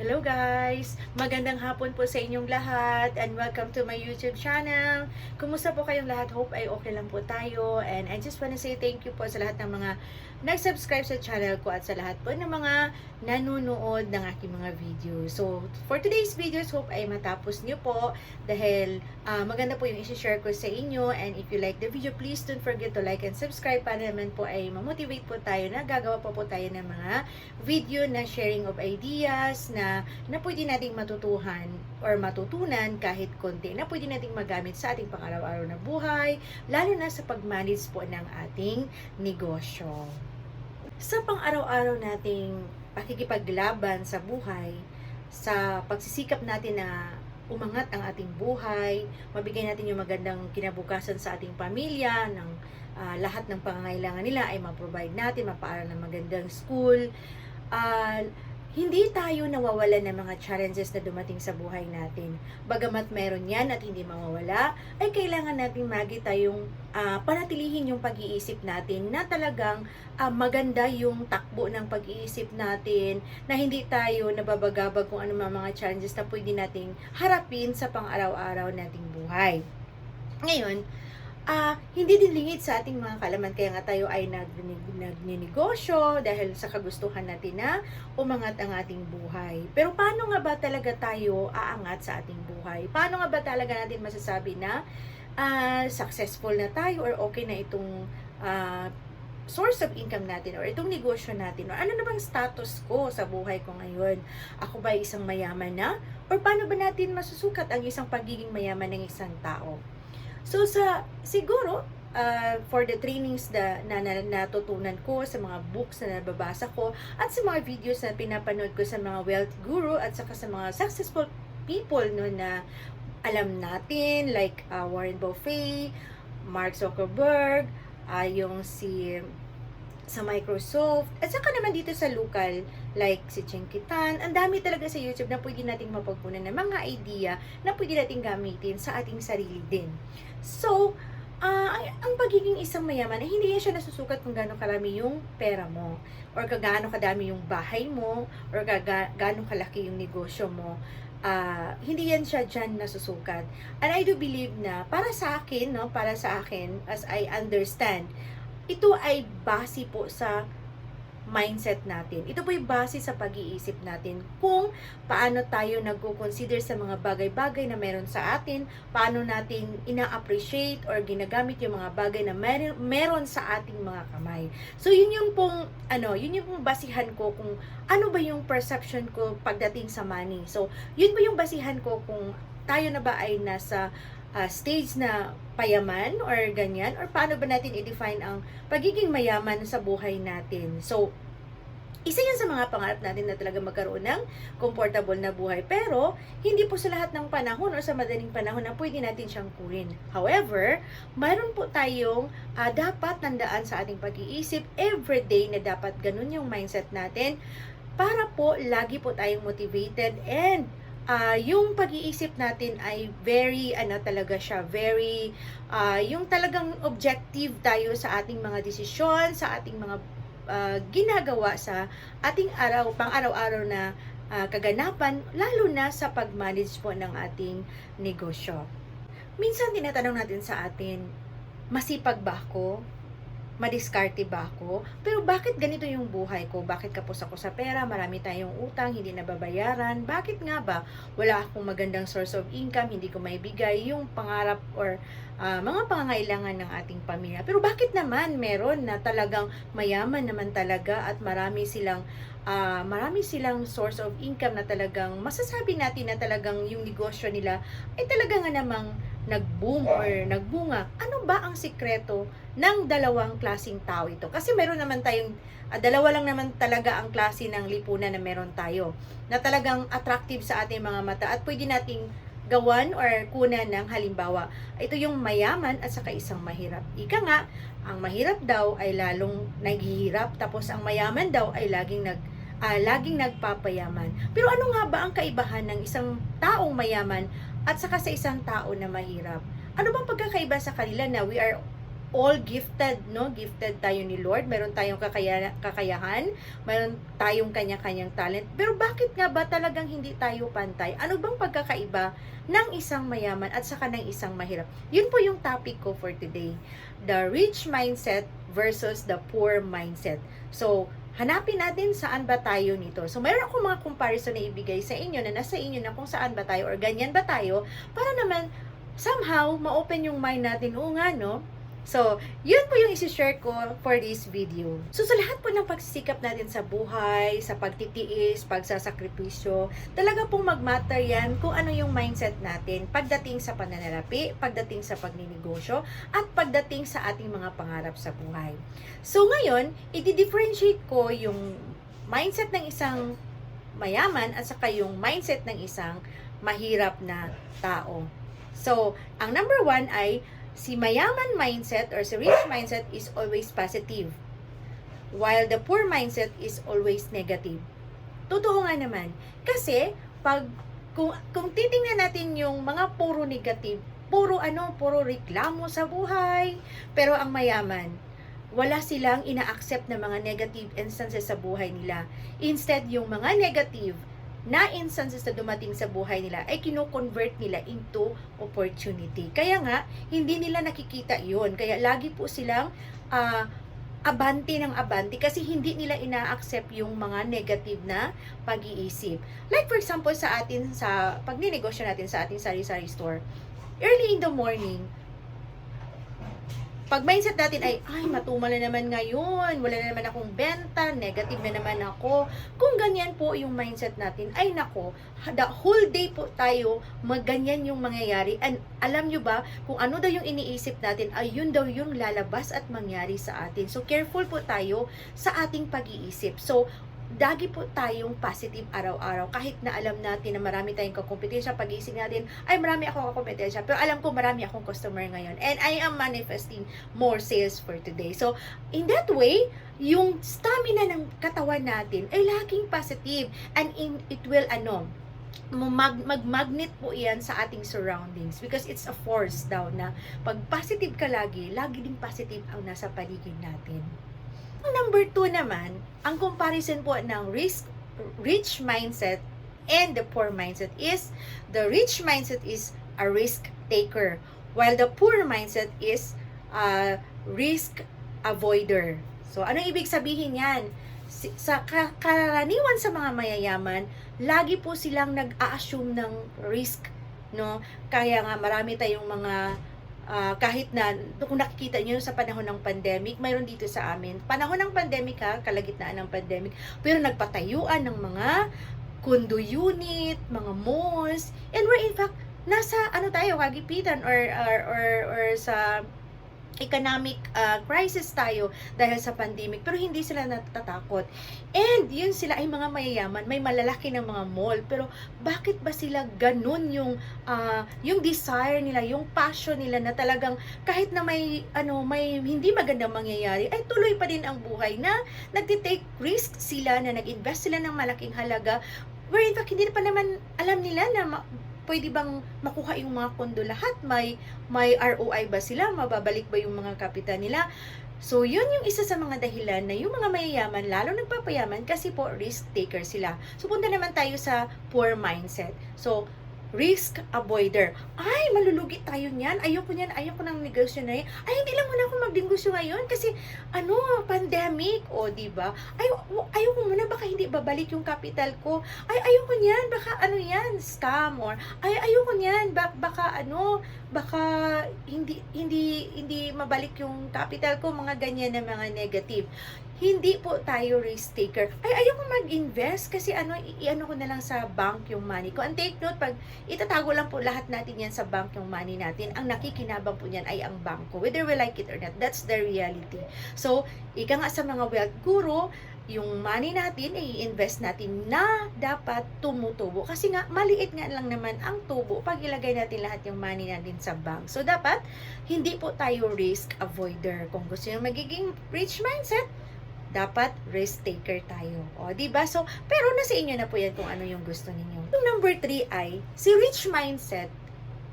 Hello guys! Magandang hapon po sa inyong lahat and welcome to my YouTube channel. Kumusta po kayong lahat? Hope ay okay lang po tayo and I just wanna say thank you po sa lahat ng mga nag-subscribe sa channel ko at sa lahat po ng mga nanonood ng aking mga videos. So, for today's videos, hope ay matapos niyo po dahil ah, maganda po yung isi-share ko sa inyo and if you like the video, please don't forget to like and subscribe para naman po ay mamotivate po tayo na gagawa pa po tayo ng mga video na sharing of ideas na na pwede nating matutuhan or matutunan kahit konti na pwede nating magamit sa ating pang-araw-araw na buhay, lalo na sa pag-manage po ng ating negosyo. Sa pang-araw-araw nating pakikipaglaban sa buhay, sa pagsisikap natin na umangat ang ating buhay, mabigay natin yung magandang kinabukasan sa ating pamilya, ng ah, lahat ng pangangailangan nila ay ma-provide natin, mapaaral ng magandang school, ah, hindi tayo nawawalan ng mga challenges na dumating sa buhay natin. Bagamat meron yan at hindi mawawala, ay kailangan natin magi tayong ah, panatilihin yung pag-iisip natin na talagang ah, maganda yung takbo ng pag-iisip natin, na hindi tayo nababagabag kung ano mga challenges na pwede nating harapin sa pang-araw-araw nating buhay. Ngayon, ah hindi din lingid sa ating mga kalaman kaya nga tayo ay nag, nagninegosyo dahil sa kagustuhan natin na umangat ang ating buhay. Pero paano nga ba talaga tayo aangat sa ating buhay? Paano nga ba talaga natin masasabi na ah, successful na tayo or okay na itong ah, source of income natin or itong negosyo natin or ano na bang status ko sa buhay ko ngayon? Ako ba isang mayaman na? Or paano ba natin masusukat ang isang pagiging mayaman ng isang tao? So sa siguro uh, for the trainings na, na, na natutunan ko sa mga books na nababasa ko at sa mga videos na pinapanood ko sa mga wealth guru at saka sa mga successful people no na alam natin like uh, Warren Buffett, Mark Zuckerberg, uh, yung si sa Microsoft, at saka naman dito sa local, like si Chinkitan, ang dami talaga sa YouTube na pwede nating mapagpunan ng mga idea na pwede nating gamitin sa ating sarili din. So, ah, ang- pagiging isang mayaman, eh, hindi siya nasusukat kung gaano karami yung pera mo, or gaano kadami yung bahay mo, or gaano kalaki yung negosyo mo. Ah, hindi yan siya dyan nasusukat. And I do believe na para sa akin, no, para sa akin, as I understand, ito ay base po sa mindset natin. Ito po ay base sa pag-iisip natin kung paano tayo nagko-consider sa mga bagay-bagay na meron sa atin, paano natin ina-appreciate or ginagamit yung mga bagay na meron, meron sa ating mga kamay. So yun yung pong ano, yun yung pong basihan ko kung ano ba yung perception ko pagdating sa money. So yun po yung basihan ko kung tayo na ba ay nasa ah, stage na payaman or ganyan or paano ba natin i-define ang pagiging mayaman sa buhay natin. So, isa yan sa mga pangarap natin na talaga magkaroon ng comfortable na buhay. Pero, hindi po sa lahat ng panahon o sa madaling panahon na pwede natin siyang kunin. However, mayroon po tayong ah, dapat tandaan sa ating pag-iisip everyday na dapat ganun yung mindset natin para po lagi po tayong motivated and ah, yung pag-iisip natin ay very ano talaga siya, very ah, yung talagang objective tayo sa ating mga desisyon, sa ating mga ah, ginagawa sa ating araw, pang-araw-araw na ah, kaganapan, lalo na sa pag-manage po ng ating negosyo. Minsan tinatanong natin sa atin, masipag ba ako? Madiskarte ba ako? Pero bakit ganito yung buhay ko? Bakit kapos ako sa pera? Marami tayong utang, hindi nababayaran. Bakit nga ba? Wala akong magandang source of income, hindi ko maibigay yung pangarap or ah, mga pangangailangan ng ating pamilya. Pero bakit naman meron na talagang mayaman naman talaga at marami silang ah, marami silang source of income na talagang masasabi natin na talagang yung negosyo nila ay talaga nga namang nag-boom or nagbunga. Ano ba ang sikreto ng dalawang klasing tao ito? Kasi meron naman tayong, ah, dalawa lang naman talaga ang klase ng lipunan na meron tayo. Na talagang attractive sa ating mga mata at pwede nating gawan or kunan ng halimbawa. Ito yung mayaman at saka isang mahirap. Ika nga, ang mahirap daw ay lalong naghihirap tapos ang mayaman daw ay laging nag ah, laging nagpapayaman. Pero ano nga ba ang kaibahan ng isang taong mayaman at saka sa isang tao na mahirap? Ano bang pagkakaiba sa kanila na we are all gifted, no? Gifted tayo ni Lord. Meron tayong kakaya, kakayahan, meron tayong kanya-kanyang talent. Pero bakit nga ba talagang hindi tayo pantay? Ano bang pagkakaiba ng isang mayaman at saka ng isang mahirap? Yun po yung topic ko for today. The rich mindset versus the poor mindset. So, hanapin natin saan ba tayo nito. So, mayroon akong mga comparison na ibigay sa inyo na nasa inyo na kung saan ba tayo or ganyan ba tayo para naman somehow ma-open yung mind natin. Oo nga, no? So, yun po yung isi-share ko for this video. So, sa lahat po ng pagsisikap natin sa buhay, sa pagtitiis, pagsasakripisyo, talaga pong mag-matter yan kung ano yung mindset natin pagdating sa pananalapi, pagdating sa pagninegosyo, at pagdating sa ating mga pangarap sa buhay. So, ngayon, i-differentiate ko yung mindset ng isang mayaman at saka yung mindset ng isang mahirap na tao. So, ang number one ay si mayaman mindset or si rich mindset is always positive. While the poor mindset is always negative. Totoo nga naman. Kasi, pag, kung, kung titingnan natin yung mga puro negative, puro ano, puro reklamo sa buhay, pero ang mayaman, wala silang ina-accept na mga negative instances sa buhay nila. Instead, yung mga negative na instances na dumating sa buhay nila ay kino-convert nila into opportunity. Kaya nga, hindi nila nakikita yon Kaya lagi po silang uh, abante ng abante kasi hindi nila ina-accept yung mga negative na pag-iisip. Like for example, sa atin, sa pagninegosyo natin sa ating sari-sari store, early in the morning, pag mindset natin ay, ay, matumal na naman ngayon, wala na naman akong benta, negative na naman ako. Kung ganyan po yung mindset natin, ay nako, the whole day po tayo, magganyan yung mangyayari. And alam nyo ba, kung ano daw yung iniisip natin, ay yun daw yung lalabas at mangyari sa atin. So, careful po tayo sa ating pag-iisip. So, dagi po tayong positive araw-araw. Kahit na alam natin na marami tayong kakompetensya pag-iisip natin ay marami akong kakompetensya pero alam ko marami akong customer ngayon. And I am manifesting more sales for today. So in that way yung stamina ng katawan natin ay laging positive. And in, it will ano mag, mag-magnet po yan sa ating surroundings. Because it's a force daw na pag positive ka lagi, lagi ding positive ang nasa paligid natin. Number two naman, ang comparison po ng risk, rich mindset and the poor mindset is the rich mindset is a risk taker while the poor mindset is a risk avoider. So, anong ibig sabihin yan? Sa karaniwan sa mga mayayaman, lagi po silang nag-a-assume ng risk, no? Kaya nga marami tayong mga uh, kahit na kung nakikita niyo sa panahon ng pandemic, mayroon dito sa amin. Panahon ng pandemic ha, kalagitnaan ng pandemic, pero nagpatayuan ng mga condo unit, mga malls, and we're in fact nasa ano tayo kagipitan or or or, or sa economic uh, crisis tayo dahil sa pandemic pero hindi sila natatakot. And yun sila ay mga mayayaman may malalaki ng mga mall. Pero bakit ba sila ganun yung uh, yung desire nila yung passion nila na talagang kahit na may ano may hindi magandang mangyayari ay tuloy pa din ang buhay na nagtitake risk sila na nag-invest sila ng malaking halaga. Where in fact hindi pa naman alam nila na pwede bang makuha yung mga kondo lahat? May, may ROI ba sila? Mababalik ba yung mga kapital nila? So, yun yung isa sa mga dahilan na yung mga mayayaman, lalo nagpapayaman kasi po risk taker sila. So, punta naman tayo sa poor mindset. So, risk avoider. Ay, malulugi tayo niyan. Ayoko niyan. Ayoko ng negosyo na yan. Ay, hindi lang muna ako magdingosyo ngayon kasi, ano, pandemic. O, di ba? Ay, ayoko muna. Baka hindi babalik yung capital ko. Ay, ayoko niyan. Baka, ano yan, scam or, ay, ayoko niyan. Baka, baka ano, baka hindi, hindi, hindi mabalik yung capital ko. Mga ganyan na mga negative hindi po tayo risk taker. Ay, ayoko mag-invest kasi ano, i-ano ko na lang sa bank yung money ko. And take note, pag itatago lang po lahat natin yan sa bank yung money natin, ang nakikinabang po niyan ay ang bangko. Whether we like it or not, that's the reality. So, ika nga sa mga wealth guru, yung money natin i-invest natin na dapat tumutubo. Kasi nga, maliit nga lang naman ang tubo pag ilagay natin lahat yung money natin sa bank. So, dapat, hindi po tayo risk avoider. Kung gusto nyo magiging rich mindset, dapat risk taker tayo. O, di ba? So, pero nasa inyo na po yan kung ano yung gusto ninyo. Yung number three ay, si rich mindset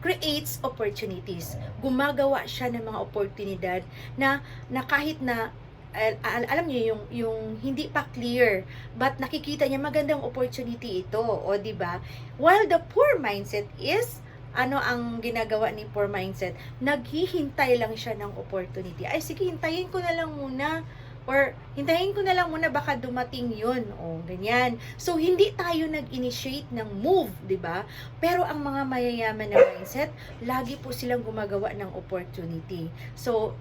creates opportunities. Gumagawa siya ng mga oportunidad na, na kahit na al- al- alam niyo yung yung hindi pa clear but nakikita niya magandang opportunity ito o di ba while the poor mindset is ano ang ginagawa ni poor mindset naghihintay lang siya ng opportunity ay sige hintayin ko na lang muna or hintayin ko na lang muna baka dumating yun. O ganyan. So hindi tayo nag-initiate ng move di ba? Pero ang mga mayayaman na mindset lagi po silang gumagawa ng opportunity. So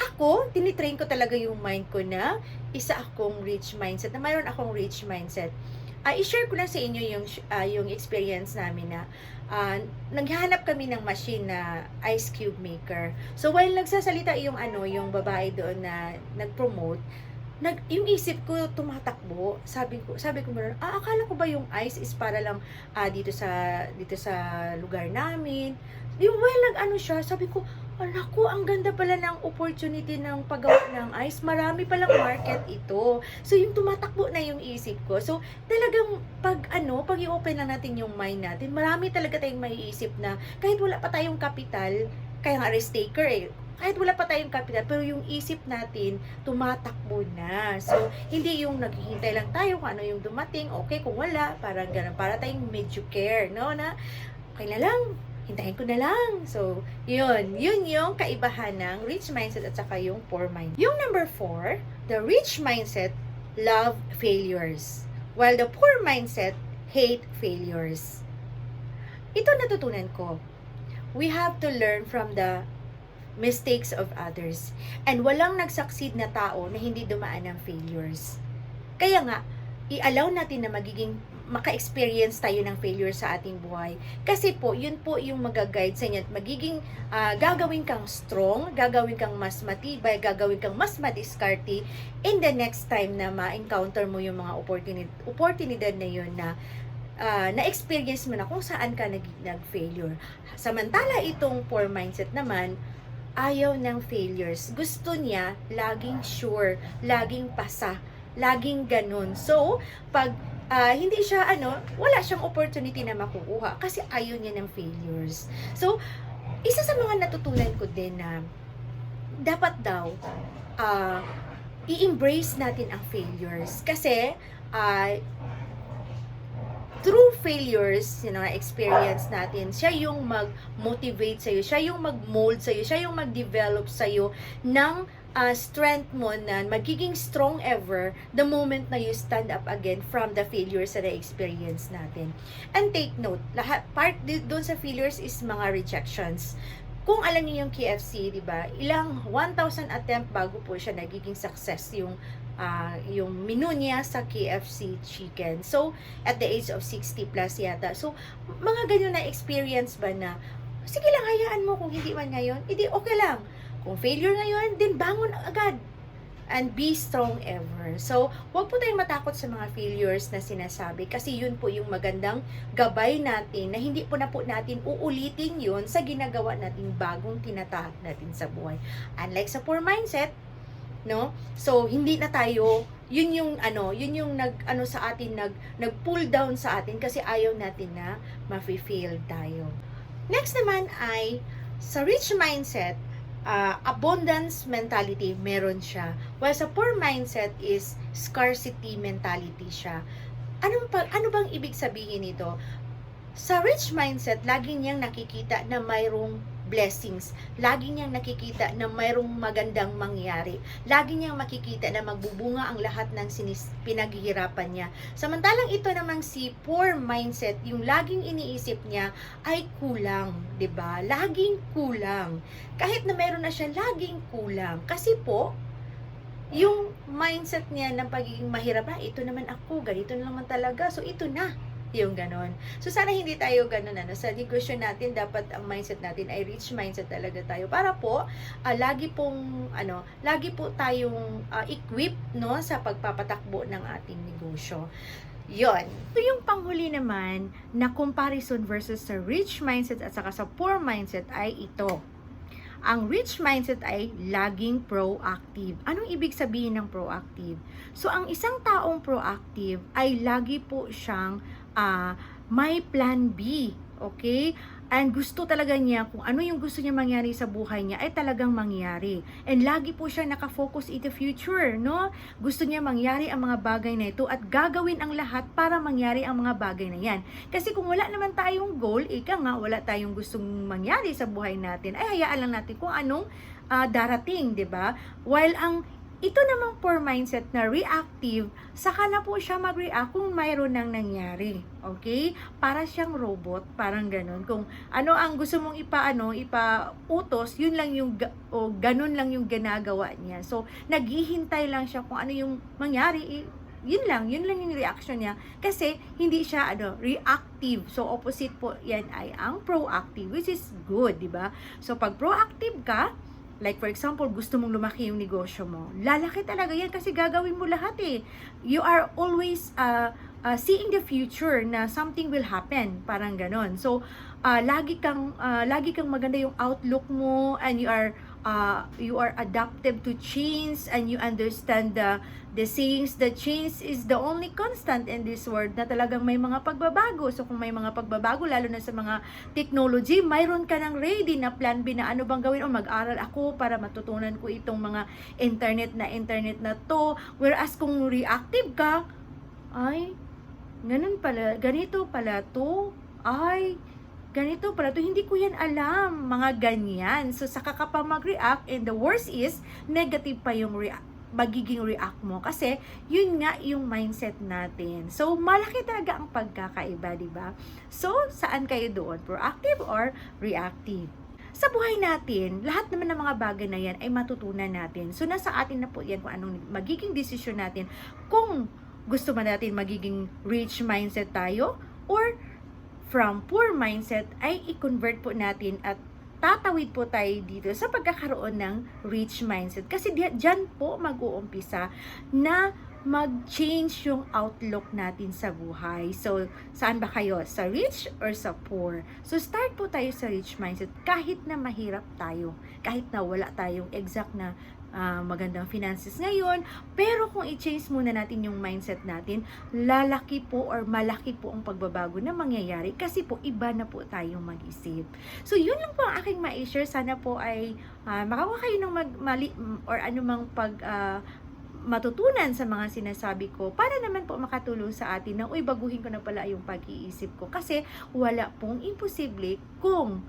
ako, tinitrain ko talaga yung mind ko na isa akong rich mindset, na mayroon akong rich mindset. Ah, i-share ko lang sa inyo yung ah, yung experience namin na ah, naghahanap kami ng machine na ice cube maker. So while nagsasalita yung ano, yung babae doon na nag-promote, nag yung isip ko tumatakbo. Sabi ko, sabi ko meron, ah akala ko ba yung ice is para lang ah, dito sa dito sa lugar namin. Yung while nag-ano siya, sabi ko, Ko, ang ganda pala ng opportunity ng paggawa ng ice. Marami palang market ito. So, yung tumatakbo na yung isip ko. So, talagang pag ano, pag i-open lang natin yung mind natin, marami talaga tayong maiisip na kahit wala pa tayong kapital, kaya nga risk taker eh, kahit wala pa tayong kapital, pero yung isip natin, tumatakbo na. So, hindi yung naghihintay lang tayo kung ano yung dumating, okay, kung wala, parang ganun, para tayong medyo care, no, na, okay na lang, hintayin ko na lang. So, yun. Yun yung kaibahan ng rich mindset at saka yung poor mindset. Yung number four, the rich mindset love failures. While the poor mindset hate failures. Ito natutunan ko. We have to learn from the mistakes of others. And walang nagsucceed na tao na hindi dumaan ng failures. Kaya nga, i-allow natin na magiging maka-experience tayo ng failure sa ating buhay. Kasi po, yun po yung mag-guide sa inyo at magiging ah, gagawin kang strong, gagawin kang mas matibay, gagawin kang mas madiskarte in the next time na ma-encounter mo yung mga opportunity, oportunidad na yun na ah, na-experience mo na kung saan ka nag, nag-failure. Samantala itong poor mindset naman, ayaw ng failures. Gusto niya laging sure, laging pasa, laging ganun. So, pag ah, hindi siya ano, wala siyang opportunity na makukuha kasi ayaw niya ng failures. So, isa sa mga natutunan ko din na dapat daw ah, i-embrace natin ang failures kasi ah, through failures, you know, experience natin, siya yung mag-motivate sa'yo, siya yung mag-mold sa'yo, siya yung mag-develop sa'yo ng uh, strength mo na magiging strong ever the moment na you stand up again from the failures na na-experience natin. And take note, lahat, part doon sa failures is mga rejections. Kung alam niyo yung KFC, di ba, ilang 1,000 attempt bago po siya nagiging success yung ah, yung menu niya sa KFC chicken. So, at the age of 60 plus yata. So, mga ganyan na experience ba na, sige lang, hayaan mo kung hindi man ngayon, hindi okay lang. Kung failure ngayon, din bangon agad. And be strong ever. So, huwag po tayong matakot sa mga failures na sinasabi kasi yun po yung magandang gabay natin na hindi po na po natin uulitin yun sa ginagawa natin bagong tinatahak natin sa buhay. Unlike sa poor mindset, no? So, hindi na tayo yun yung ano, yun yung nag ano sa atin nag nag pull down sa atin kasi ayaw natin na ma-fail tayo. Next naman ay sa rich mindset, ah, abundance mentality meron siya. While sa poor mindset is scarcity mentality siya. Anong pa, ano bang ibig sabihin nito? Sa rich mindset, lagi niyang nakikita na mayroong blessings. Lagi niyang nakikita na mayroong magandang mangyari. Lagi niyang makikita na magbubunga ang lahat ng sinis, pinaghihirapan niya. Samantalang ito namang si poor mindset, yung laging iniisip niya ay kulang, 'di ba? Laging kulang. Kahit na meron na siya, laging kulang. Kasi po, yung mindset niya ng pagiging mahirap, ah, ito naman ako, ganito na naman talaga, so ito na yung ganon. So, sana hindi tayo ganon, ano, sa negosyo natin, dapat ang mindset natin ay rich mindset talaga tayo. Para po, ah, lagi pong, ano, lagi po tayong ah, equip, no, sa pagpapatakbo ng ating negosyo. Yon. So, yung panghuli naman na comparison versus sa rich mindset at saka sa poor mindset ay ito. Ang rich mindset ay laging proactive. Anong ibig sabihin ng proactive? So, ang isang taong proactive ay lagi po siyang ah, may plan B. Okay? And gusto talaga niya kung ano yung gusto niya mangyari sa buhay niya ay talagang mangyari. And lagi po siya nakafocus in the future, no? Gusto niya mangyari ang mga bagay na ito at gagawin ang lahat para mangyari ang mga bagay na yan. Kasi kung wala naman tayong goal, ika nga, wala tayong gustong mangyari sa buhay natin, ay hayaan lang natin kung anong ah, darating, 'di ba? While ang ito namang poor mindset na reactive, saka na po siya mag-react kung mayroon nang nangyari. Okay? Para siyang robot, parang ganun. Kung ano ang gusto mong ipaano, ipautos, yun lang yung, o ganun lang yung ginagawa niya. So, naghihintay lang siya kung ano yung mangyari, i- yun lang, yun lang yung reaction niya. Kasi, hindi siya, ano, reactive. So, opposite po yan ay ang proactive, which is good, di ba? So, pag proactive ka, Like for example, gusto mong lumaki yung negosyo mo. Lalaki talaga yan kasi gagawin mo lahat eh. You are always uh, uh, seeing the future na something will happen. Parang ganon. So, uh, lagi kang uh, lagi kang maganda yung outlook mo and you are uh, you are adaptive to change and you understand the the sayings that change is the only constant in this world na talagang may mga pagbabago. So kung may mga pagbabago lalo na sa mga technology, mayroon ka ng ready na plan B na ano bang gawin o mag-aral ako para matutunan ko itong mga internet na internet na to. Whereas kung reactive ka, ay, ganun pala, ganito pala to, ay, ganito pala to, hindi ko yan alam, mga ganyan. So, saka ka pa mag-react, and the worst is, negative pa yung react magiging react mo kasi yun nga yung mindset natin. So malaki talaga ang pagkakaiba, 'di ba? So saan kayo doon? Proactive or reactive? Sa buhay natin, lahat naman ng mga bagay na yan ay matutunan natin. So nasa atin na po yan kung anong magiging desisyon natin kung gusto man natin magiging rich mindset tayo or from poor mindset ay i-convert po natin at tatawid po tayo dito sa pagkakaroon ng rich mindset. Kasi dyan po mag-uumpisa na mag-change yung outlook natin sa buhay. So, saan ba kayo? Sa rich or sa poor? So, start po tayo sa rich mindset kahit na mahirap tayo. Kahit na wala tayong exact na ah, magandang finances ngayon. Pero kung i-change muna natin yung mindset natin, lalaki po or malaki po ang pagbabago na mangyayari kasi po iba na po tayong mag-isip. So, yun lang po ang aking ma-share. Sana po ay uh, makawa kayo ng mag, mali, or anumang pag ah, matutunan sa mga sinasabi ko para naman po makatulong sa atin na uy baguhin ko na pala yung pag-iisip ko kasi wala pong imposible kung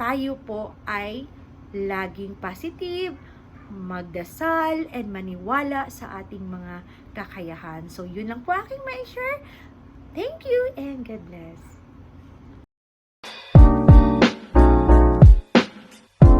tayo po ay laging positive, magdasal, and maniwala sa ating mga kakayahan. So, yun lang po aking ma-share. Thank you and God bless.